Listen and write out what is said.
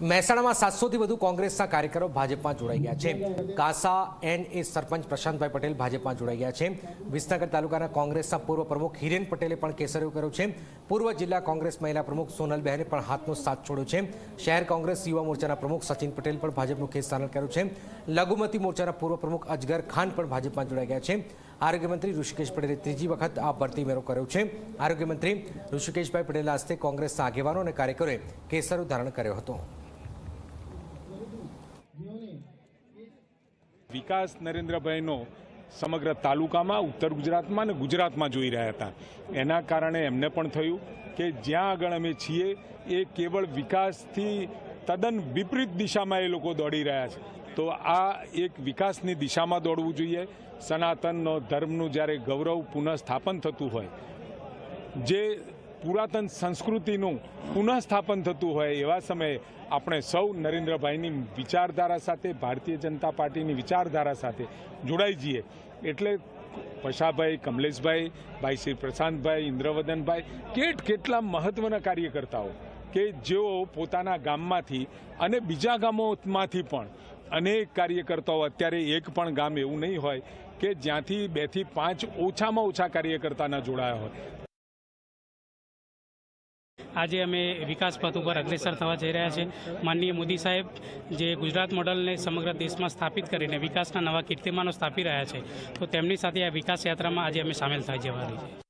મહેસાણામાં સાતસોથી વધુ કોંગ્રેસના કાર્યકરો ભાજપમાં જોડાઈ ગયા છે. કાસા એન એ સરપંચ પ્રશાંતભાઈ પટેલ ભાજપમાં જોડાઈ ગયા છે. વિસનગર તાલુકાના કોંગ્રેસના પૂર્વ પ્રમુખ હિરેન પટેલે પણ કેસરીઓ કર્યો છે. પૂર્વ જિલ્લા કોંગ્રેસ મહિલા પ્રમુખ સોનલબહેને પણ હાથનો સાથ છોડ્યો છે. શહેર કોંગ્રેસ યુવા મોરચાના પ્રમુખ સચિન પટેલ પણ ભાજપનું કેસ ધારણ કર્યું છે. લઘુમતી મોરચાના પૂર્વ પ્રમુખ અજગર ખાન પણ ભાજપમાં જોડાઈ ગયા છે. આરોગ્યમંત્રી ઋષિકેશ પટેલે ત્રીજી વખત આ ભરતી મેળો કર્યો છે. આરોગ્યમંત્રી ઋષિકેશભાઈ પટેલના હસ્તે કોંગ્રેસના આગેવાનો અને કાર્યકરોએ કેસરો ધારણ કર્યો હતો. વિકાસ નરેન્દ્રભાઈનો સમગ્ર તાલુકામાં, ઉત્તર ગુજરાતમાં અને ગુજરાતમાં જોઈ રહ્યા હતા. એના કારણે એમને પણ થયું કે જ્યાં આગળ અમે છીએ, એ કેવળ વિકાસથી તદ્દન વિપરીત દિશામાં એ લોકો દોડી રહ્યા છે. તો આ એક વિકાસની દિશામાં દોડવું જોઈએ. સનાતનનો ધર્મનું જ્યારે ગૌરવ પુનઃસ્થાપન થતું હોય, જે પુરાતન સંસ્કૃતિનું પુનઃસ્થાપન થતું હોય એવા સમયે આપણે સૌ નરેન્દ્રભાઈની વિચારધારા સાથે, ભારતીય જનતા પાર્ટીની વિચારધારા સાથે જોડાઈ જઈએ. એટલે પશાભાઈ, કમલેશભાઈ, ભાઈ શ્રી પ્રશાંતભાઈ, ઇન્દ્રવદનભાઈ, કેટ કેટલા મહત્વના કાર્યકર્તાઓ કે જેઓ પોતાના ગામમાંથી અને બીજા ગામોમાંથી પણ અનેક કાર્યકર્તાઓ, અત્યારે એક પણ ગામ એવું નહીં હોય કે જ્યાંથી બેથી પાંચ ઓછામાં ઓછા કાર્યકર્તાના જોડાયા હોય. આજે અમે વિકાસ પથ ઉપર અગ્રેસર થવા જઈ રહ્યા છે માનનીય મોદી સાહેબ, જે ગુજરાત મોડલને સમગ્ર દેશમાં સ્થાપિત કરીને વિકાસના નવા કીર્તિમાનો સ્થાપી રહ્યા છે, તો તેમની સાથે આ વિકાસ યાત્રામાં આજે અમે સામેલ થઈ જવાની છે